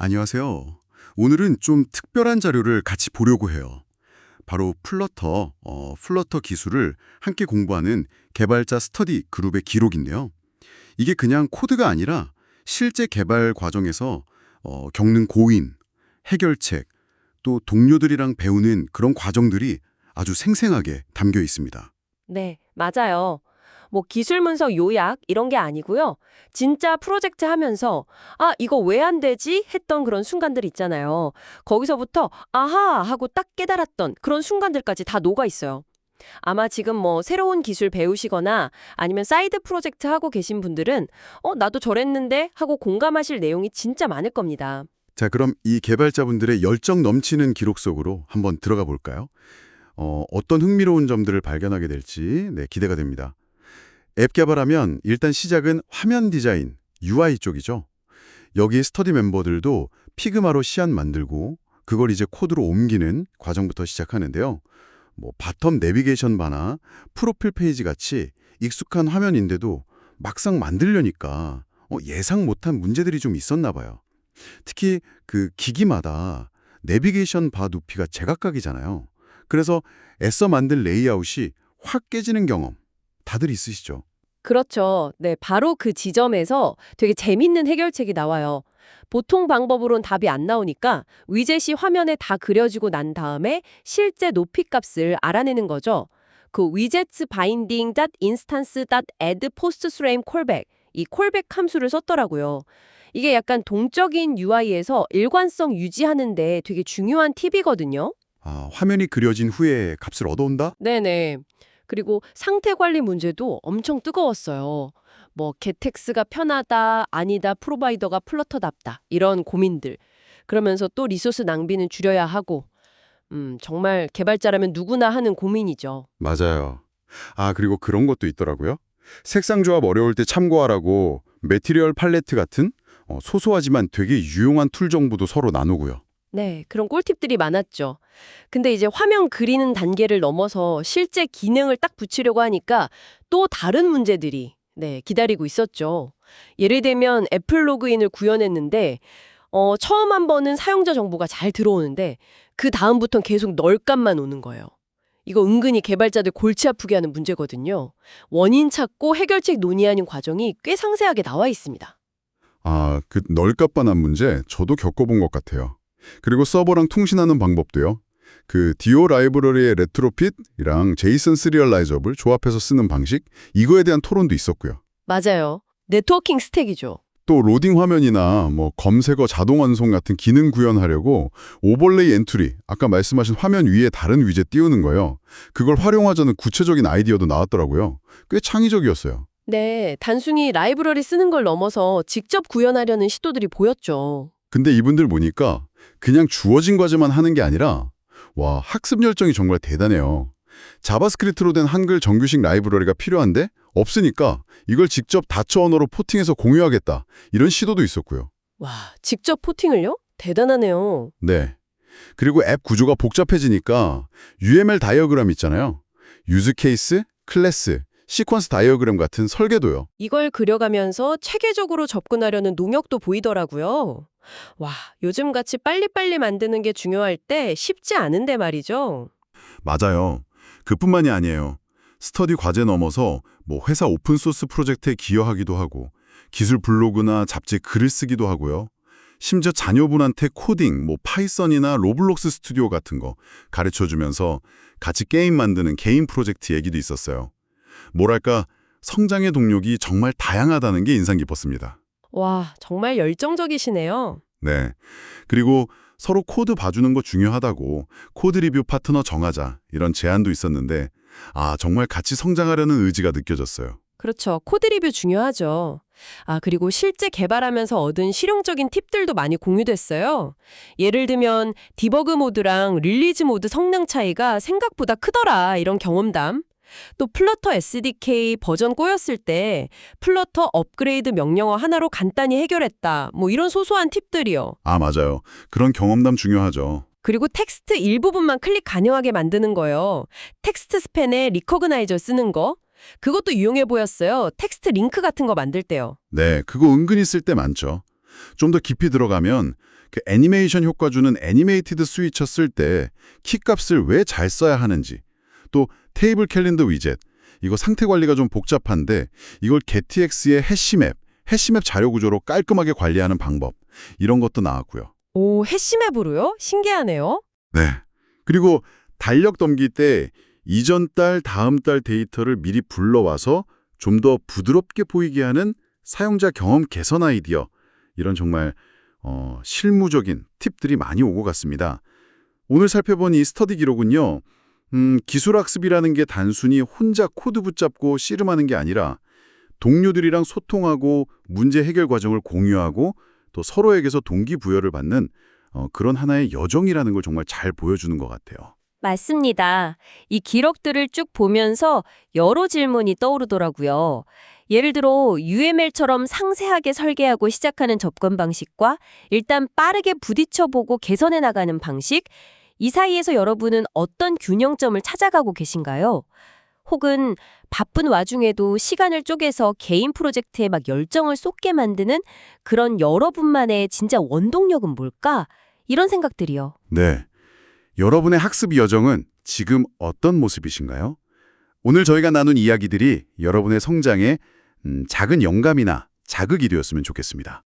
안녕하세요. 오늘은 좀 특별한 자료를 같이 보려고 해요. 바로 플러터, 어, 플러터 기술을 함께 공부하는 개발자 스터디 그룹의 기록인데요. 이게 그냥 코드가 아니라 실제 개발 과정에서 어, 겪는 고인, 해결책, 또 동료들이랑 배우는 그런 과정들이 아주 생생하게 담겨 있습니다. 네, 맞아요. 뭐 기술 문서 요약 이런 게 아니고요. 진짜 프로젝트 하면서 아, 이거 왜 안 되지? 했던 그런 순간들 있잖아요. 거기서부터 아하 하고 딱 깨달았던 그런 순간들까지 다 녹아 있어요. 아마 지금 뭐 새로운 기술 배우시거나 아니면 사이드 프로젝트 하고 계신 분들은 어, 나도 저랬는데 하고 공감하실 내용이 진짜 많을 겁니다. 자, 그럼 이 개발자분들의 열정 넘치는 기록 속으로 한번 들어가 볼까요? 어, 어떤 흥미로운 점들을 발견하게 될지 네, 기대가 됩니다. 앱 개발하면 일단 시작은 화면 디자인, UI 쪽이죠. 여기 스터디 멤버들도 피그마로 시안 만들고 그걸 이제 코드로 옮기는 과정부터 시작하는데요. 뭐 바텀 내비게이션 바나 프로필 페이지 같이 익숙한 화면인데도 막상 만들려니까 어, 예상 못한 문제들이 좀 있었나 봐요. 특히 그 기기마다 내비게이션 바 높이가 제각각이잖아요. 그래서 애써 만든 레이아웃이 확 깨지는 경험 다들 있으시죠? 그렇죠. 네, 바로 그 지점에서 되게 재밌는 해결책이 나와요. 보통 방법으로는 답이 안 나오니까 위젯이 화면에 다 그려지고 난 다음에 실제 높이 값을 알아내는 거죠. 그 widgets binding instance add post frame callback 이 callback 함수를 썼더라고요. 이게 약간 동적인 UI에서 일관성 유지하는 데 되게 중요한 팁이거든요. 아, 화면이 그려진 후에 값을 얻어온다? 네네. 그리고 상태 관리 문제도 엄청 뜨거웠어요. 뭐 게텍스가 편하다, 아니다, 프로바이더가 플러터답다 이런 고민들. 그러면서 또 리소스 낭비는 줄여야 하고 음, 정말 개발자라면 누구나 하는 고민이죠. 맞아요. 아, 그리고 그런 것도 있더라고요. 색상 조합 어려울 때 참고하라고 매티리얼 팔레트 같은 어, 소소하지만 되게 유용한 툴 정보도 서로 나누고요. 네, 그런 꿀팁들이 많았죠. 근데 이제 화면 그리는 단계를 넘어서 실제 기능을 딱 붙이려고 하니까 또 다른 문제들이 네, 기다리고 있었죠. 예를 들면 애플 로그인을 구현했는데 어, 처음 한 번은 사용자 정보가 잘 들어오는데 그 다음부터는 계속 널값만 오는 거예요. 이거 은근히 개발자들 골치 아프게 하는 문제거든요. 원인 찾고 해결책 논의하는 과정이 꽤 상세하게 나와 있습니다. 아, 그 널값반한 문제 저도 겪어본 것 같아요. 그리고 서버랑 통신하는 방법도요. 그 디오 라이브러리의 레트로핏이랑 제이슨 시리얼라이저블 조합해서 쓰는 방식 이거에 대한 토론도 있었고요. 맞아요. 네트워킹 스택이죠. 또 로딩 화면이나 뭐 검색어 자동 완송 같은 기능 구현하려고 오버레이 엔트리, 아까 말씀하신 화면 위에 다른 위젯 띄우는 거요. 그걸 활용하자는 구체적인 아이디어도 나왔더라고요. 꽤 창의적이었어요. 네, 단순히 라이브러리 쓰는 걸 넘어서 직접 구현하려는 시도들이 보였죠. 근데 이분들 보니까 그냥 주어진 과제만 하는 게 아니라 와, 학습 열정이 정말 대단해요. 자바스크립트로 된 한글 정규식 라이브러리가 필요한데 없으니까 이걸 직접 다처 언어로 포팅해서 공유하겠다. 이런 시도도 있었고요. 와, 직접 포팅을요? 대단하네요. 네. 그리고 앱 구조가 복잡해지니까 UML 다이어그램 있잖아요. 유즈 케이스, 클래스, 시퀀스 다이어그램 같은 설계도요. 이걸 그려가면서 체계적으로 접근하려는 농역도 보이더라고요. 와, 요즘같이 빨리빨리 만드는 게 중요할 때 쉽지 않은데 말이죠. 맞아요. 그뿐만이 아니에요. 스터디 과제 넘어서 뭐 회사 오픈소스 프로젝트에 기여하기도 하고 기술 블로그나 잡지 글을 쓰기도 하고요. 심지어 자녀분한테 코딩, 뭐 파이썬이나 로블록스 스튜디오 같은 거 가르쳐주면서 같이 게임 만드는 개인 프로젝트 얘기도 있었어요. 뭐랄까 성장의 동력이 정말 다양하다는 게 인상 깊었습니다. 와, 정말 열정적이시네요. 네. 그리고 서로 코드 봐주는 거 중요하다고 코드 리뷰 파트너 정하자 이런 제안도 있었는데 아 정말 같이 성장하려는 의지가 느껴졌어요. 그렇죠. 코드 리뷰 중요하죠. 아, 그리고 실제 개발하면서 얻은 실용적인 팁들도 많이 공유됐어요. 예를 들면 디버그 모드랑 릴리즈 모드 성능 차이가 생각보다 크더라 이런 경험담. 또 플러터 SDK 버전 꼬였을 때 플러터 업그레이드 명령어 하나로 간단히 해결했다. 뭐 이런 소소한 팁들이요. 아 맞아요. 그런 경험담 중요하죠. 그리고 텍스트 일부분만 클릭 가능하게 만드는 거요. 텍스트 스팬에 리커그나이저 쓰는 거. 그것도 유용해 보였어요. 텍스트 링크 같은 거 만들 때요. 네, 그거 은근히 쓸 때 많죠. 좀 더 깊이 들어가면 그 애니메이션 효과 주는 애니메이티드 스위처 쓸 때 키값을 왜 잘 써야 하는지, 또 테이블 캘린더 위젯, 이거 상태 관리가 좀 복잡한데 이걸 GetX의 해시맵, 해시맵 자료 구조로 깔끔하게 관리하는 방법, 이런 것도 나왔고요. 오, 해시맵으로요? 신기하네요. 네. 그리고 달력 넘길 때 이전 달, 다음 달 데이터를 미리 불러와서 좀 더 부드럽게 보이게 하는 사용자 경험 개선 아이디어. 이런 정말 어, 실무적인 팁들이 많이 오고 갔습니다. 오늘 살펴본 이 스터디 기록은요. 음, 기술학습이라는 게 단순히 혼자 코드 붙잡고 씨름하는 게 아니라 동료들이랑 소통하고 문제 해결 과정을 공유하고 또 서로에게서 동기부여를 받는 어, 그런 하나의 여정이라는 걸 정말 잘 보여주는 것 같아요. 맞습니다. 이 기록들을 쭉 보면서 여러 질문이 떠오르더라고요. 예를 들어 UML처럼 상세하게 설계하고 시작하는 접근 방식과 일단 빠르게 부딪혀보고 개선해 나가는 방식, 이 사이에서 여러분은 어떤 균형점을 찾아가고 계신가요? 혹은 바쁜 와중에도 시간을 쪼개서 개인 프로젝트에 막 열정을 쏟게 만드는 그런 여러분만의 진짜 원동력은 뭘까? 이런 생각들이요. 네. 여러분의 학습 여정은 지금 어떤 모습이신가요? 오늘 저희가 나눈 이야기들이 여러분의 성장에 음, 작은 영감이나 자극이 되었으면 좋겠습니다.